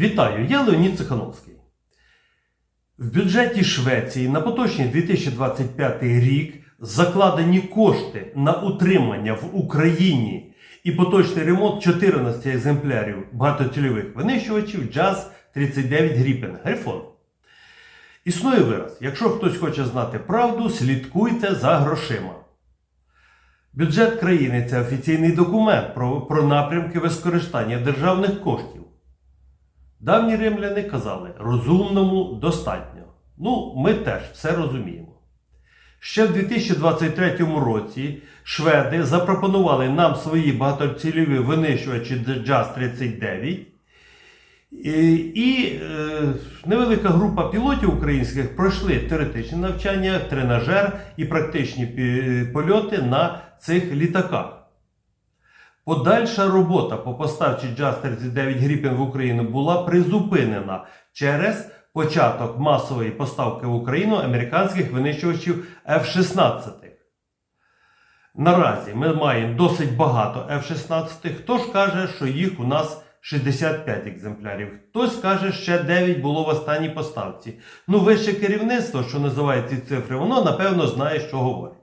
Вітаю, я Леонід Цихановський. В бюджеті Швеції на поточний 2025 рік закладені кошти на утримання в Україні і поточний ремонт 14 екземплярів багатоцільових винищувачів Джаз 39 Gripen Грифон. Існує вираз: якщо хтось хоче знати правду, слідкуйте за грошима. Бюджет країни це офіційний документ про, про напрямки використання державних коштів. Давні римляни казали, розумному достатньо. Ну, ми теж все розуміємо. Ще в 2023 році шведи запропонували нам свої багатоцільові винищувачі Jazz 39. І, і е, невелика група пілотів українських пройшли теоретичне навчання, тренажер і практичні польоти на цих літаках. Подальша робота по поставці Jazz 39 Gripen в Україну була призупинена через початок масової поставки в Україну американських винищувачів F-16. Наразі ми маємо досить багато F-16. Хто ж каже, що їх у нас 65 екземплярів. Хтось каже, ще 9 було в останній поставці. Ну, вище керівництво, що називає ці цифри, воно напевно знає, що говорить.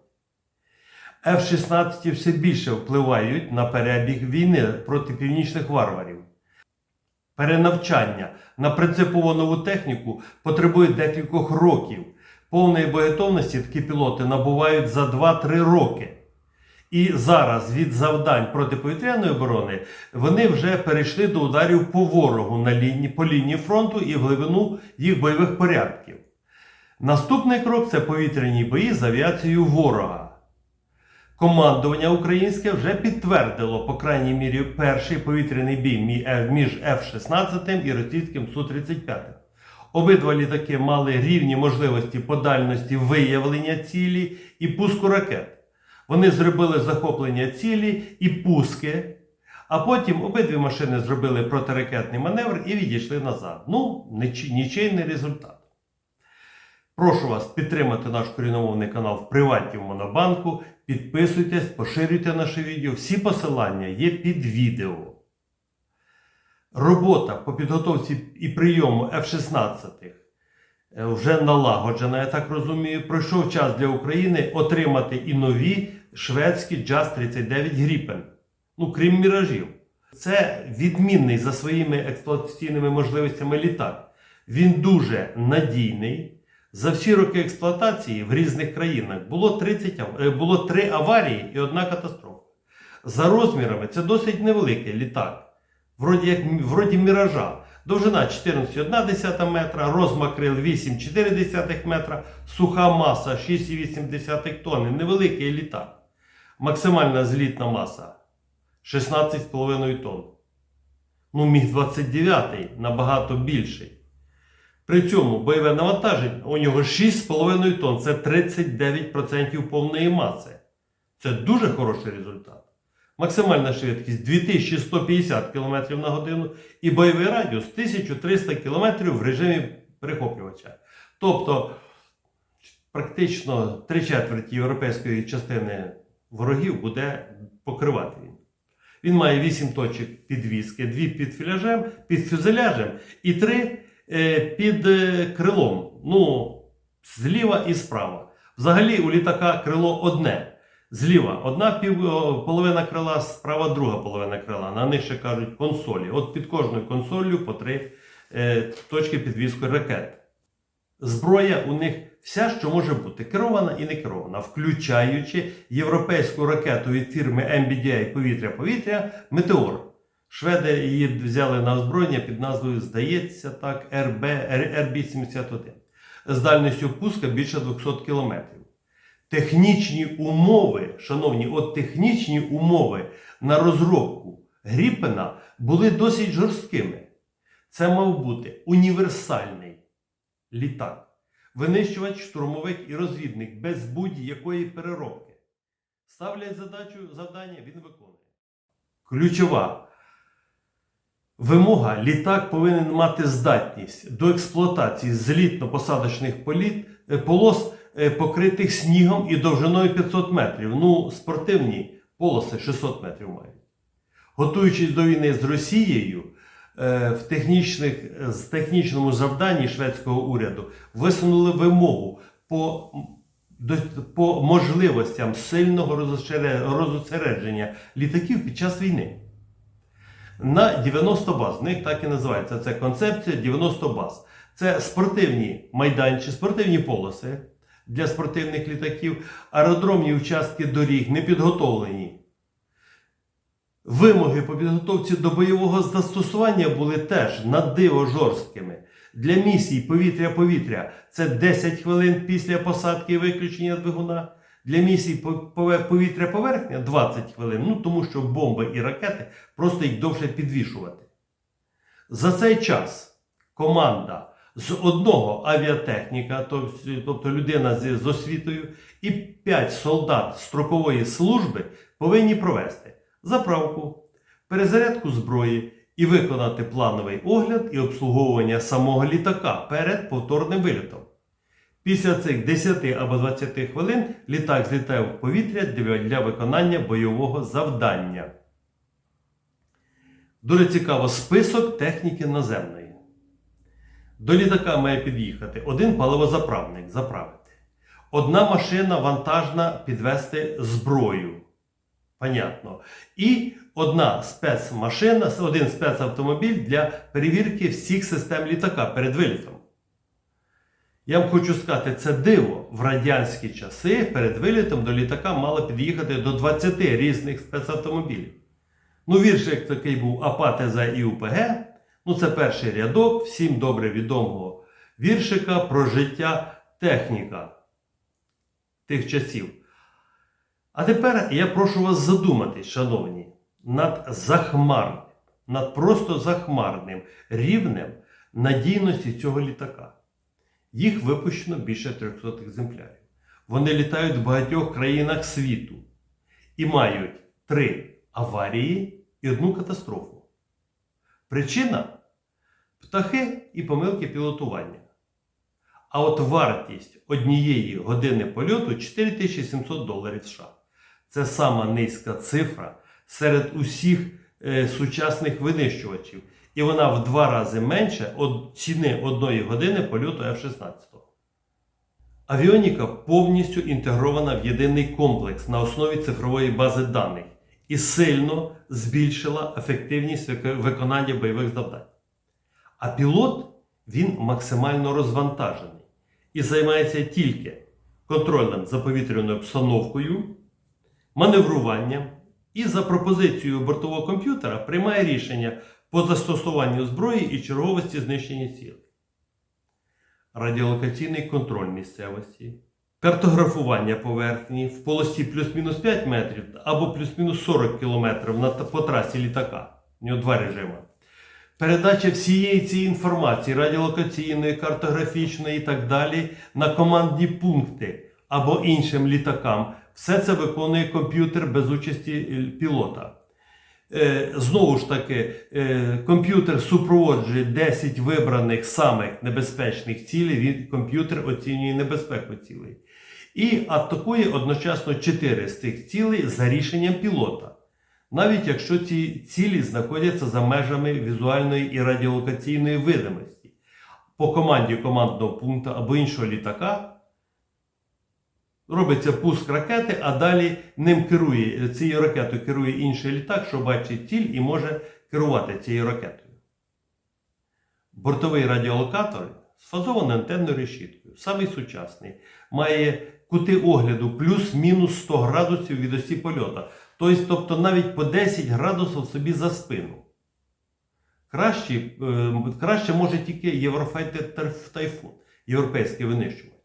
F-16 все більше впливають на перебіг війни проти північних варварів. Перенавчання на принципово нову техніку потребує декількох років. Повної боєтовності такі пілоти набувають за 2-3 роки. І зараз від завдань протиповітряної оборони вони вже перейшли до ударів по ворогу на лінії, по лінії фронту і в глибину їх бойових порядків. Наступний крок це повітряні бої з авіацією ворога. Командування українське вже підтвердило, по крайній мірі, перший повітряний бій між F-16 і російським Су-35. Обидва літаки мали рівні можливості по дальності виявлення цілі і пуску ракет. Вони зробили захоплення цілі і пуски, а потім обидві машини зробили протиракетний маневр і відійшли назад. Ну, нічий- нічийний результат. Прошу вас підтримати наш коріномовний канал в приваті в Монобанку. Підписуйтесь, поширюйте наше відео. Всі посилання є під відео. Робота по підготовці і прийому F-16 е, вже налагоджена, я так розумію. Пройшов час для України отримати і нові шведські Jazz 39 Gripen. Ну, крім міражів. Це відмінний за своїми експлуатаційними можливостями літак. Він дуже надійний. За всі роки експлуатації в різних країнах було 30, е, було 3 аварії і одна катастрофа. За розмірами це досить невеликий літак. Вроді, як, вроді міража. Довжина 14,1 метра, розмах крил 8,4 метра, суха маса 6,8 тонни. Невеликий літак. Максимальна злітна маса 16,5 тонн. Ну, міг 29 набагато більший. При цьому бойове навантаження у нього 6,5 тонн, це 39% повної маси. Це дуже хороший результат. Максимальна швидкість 2150 км на годину і бойовий радіус 1300 км в режимі прихоплювача. Тобто, практично три четверті європейської частини ворогів буде покривати він. Він має 8 точок підвіски, 2 під фюзеляжем, і 3 е, під е, крилом. Ну, зліва і справа. Взагалі у літака крило одне. Зліва одна пів, половина крила, справа друга половина крила. На них ще кажуть консолі. От під кожною консолью по три е, точки підвіску ракет. Зброя у них вся, що може бути керована і не керована, включаючи європейську ракету від фірми MBDA повітря-повітря Метеор. Шведи її взяли на озброєння під назвою, здається, так, РБ, РБ-71 з дальністю пуска більше 200 км. Технічні умови, шановні, от технічні умови на розробку Гріпена були досить жорсткими. Це мав бути універсальний літак, винищувач, штурмовик і розвідник без будь-якої переробки. Ставлять задачу, завдання, він виконує. Ключова вимога: літак повинен мати здатність до експлуатації злітно-посадочних е, полос, е, покритих снігом і довжиною 500 метрів. Ну, спортивні полоси 600 метрів мають. Готуючись до війни з Росією, е, в технічних, з технічному завданні шведського уряду висунули вимогу по, по можливостям сильного розосередження літаків під час війни. На 90 баз, в них так і називається. Це концепція 90 баз. Це спортивні майданчики, спортивні полоси для спортивних літаків, аеродромні участки доріг не підготовлені. Вимоги по підготовці до бойового застосування були теж на диво жорсткими. Для місій повітря-повітря це 10 хвилин після посадки і виключення двигуна. Для місій повітря-поверхня 20 хвилин. Ну тому що бомби і ракети просто їх довше підвішувати. За цей час команда з одного авіатехніка, тобто людина з, освітою, і 5 солдат строкової служби повинні провести заправку, перезарядку зброї і виконати плановий огляд і обслуговування самого літака перед повторним вильотом. Після цих 10 або 20 хвилин літак злітає в повітря для виконання бойового завдання. Дуже цікаво список техніки наземної. До літака має під'їхати один паливозаправник заправити, одна машина вантажна підвести зброю. Понятно. І одна спецмашина, один спецавтомобіль для перевірки всіх систем літака перед вилітом. Я вам хочу сказати, це диво. В радянські часи перед вилітом до літака мало під'їхати до 20 різних спецавтомобілів. Ну, віршик такий був Апатеза і УПГ. Ну, це перший рядок всім добре відомого віршика про життя техніка тих часів. А тепер я прошу вас задуматись, шановні, над захмарним, над просто захмарним рівнем надійності цього літака. Їх випущено більше 300 екземплярів. Вони літають в багатьох країнах світу і мають три аварії і одну катастрофу. Причина птахи і помилки пілотування. А от вартість однієї години польоту 4700 доларів США. Це сама низька цифра серед усіх е, сучасних винищувачів. І вона в два рази менше від ціни одної години польоту F-16. Авіоніка повністю інтегрована в єдиний комплекс на основі цифрової бази даних і сильно збільшила ефективність виконання бойових завдань. А пілот він максимально розвантажений і займається тільки контролем за повітряною обстановкою, маневруванням і за пропозицією бортового комп'ютера приймає рішення по застосуванню зброї і черговості знищення цілей. Радіолокаційний контроль місцевості, картографування поверхні в полосі плюс-мінус 5 метрів або плюс-мінус 40 кілометрів по трасі літака. У нього два режими. Передача всієї цієї інформації, радіолокаційної, картографічної і так далі, на командні пункти або іншим літакам. Все це виконує комп'ютер без участі е, пілота. Е, Знову ж таки, е, комп'ютер супроводжує 10 вибраних самих небезпечних цілей, він комп'ютер оцінює небезпеку цілей. І атакує одночасно 4 з тих цілей за рішенням пілота. Навіть якщо ці цілі знаходяться за межами візуальної і радіолокаційної видимості. По команді командного пункту або іншого літака робиться пуск ракети, а далі ним керує, цією ракетою керує інший літак, що бачить ціль і може керувати цією ракетою. Бортовий радіолокатор з фазованою антенною решіткою, самий сучасний, має кути огляду плюс-мінус 100 градусів від осі польота. Тобто, навіть по 10 градусів собі за спину. Краще, е, краще може тільки Єврофайтер Тайфун, європейський винищувач.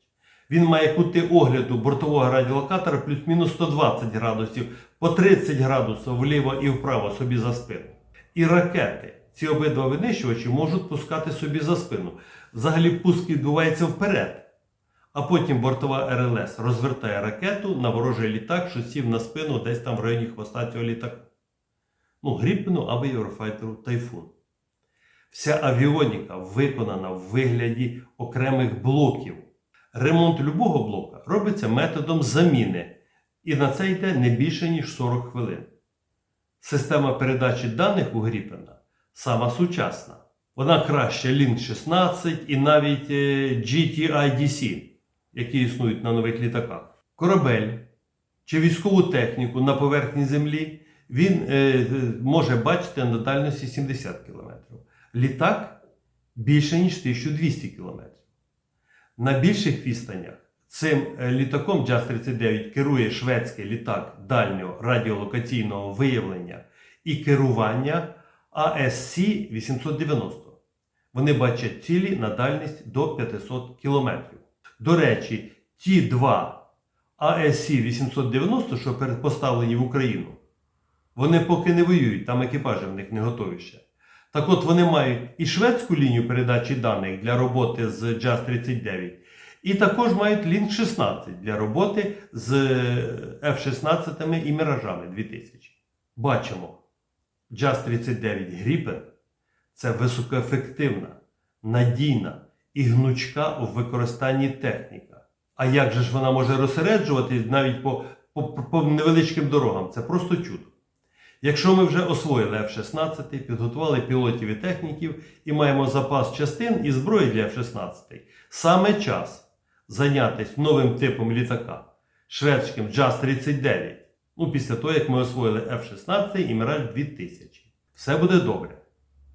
Він має кути огляду бортового радіолокатора плюс-мінус 120 градусів, по 30 градусів вліво і вправо собі за спину. І ракети, ці обидва винищувачі можуть пускати собі за спину. Взагалі пуск відбувається вперед. А потім бортова РЛС розвертає ракету на ворожий літак, що сів на спину десь там в районі хвоста цього літака. Ну, Гріппену або Єврофайтеру Тайфун. Вся авіоніка виконана в вигляді окремих блоків. Ремонт любого блока робиться методом заміни, і на це йде не більше, ніж 40 хвилин. Система передачі даних у Гріпена сама сучасна. Вона краще Link 16 і навіть е, GTIDC, які існують на нових літаках. Корабель чи військову техніку на поверхні землі він е, е, може бачити на дальності 70 км. Літак більше ніж 1200 км. На більших відстанях цим е, літаком JAS-39 керує шведський літак дальнього радіолокаційного виявлення і керування ASC 890. Вони бачать цілі на дальність до 500 км. До речі, ті два ASC 890, що передпоставлені в Україну, вони поки не воюють, там екіпажі в них не готові ще. Так от вони мають і шведську лінію передачі даних для роботи з JAS-39, і також мають Link 16 для роботи з F-16 і Міражами 2000. Бачимо, JAS-39 Gripen – це високоефективна, надійна і гнучка у використанні техніка. А як же ж вона може розсереджуватись навіть по, по, по невеличким дорогам? Це просто чудо. Якщо ми вже освоїли F-16, підготували пілотів і техніків і маємо запас частин і зброї для F-16, саме час зайнятися новим типом літака шведським JAS-39, ну після того, як ми освоїли F-16 і Mirage 2000. Все буде добре.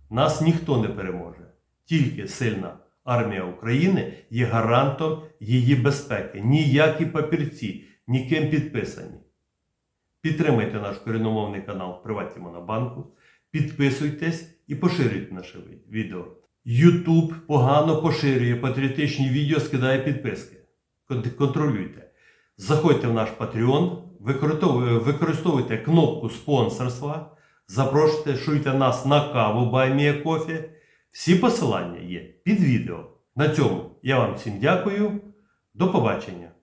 Нас ніхто не переможе. Тільки сильна армія України є гарантом її безпеки. Ніякі папірці, ніким підписані. Підтримайте наш корінномовний канал Приваті Монобанку, підписуйтесь і поширюйте наше відео. YouTube погано поширює патріотичні відео, скидає підписки. Контролюйте. Заходьте в наш Patreon, використовуйте кнопку спонсорства, запрошуйте, шуйте нас на каву Баймія Кофі. Всі посилання є під відео. На цьому я вам всім дякую. До побачення!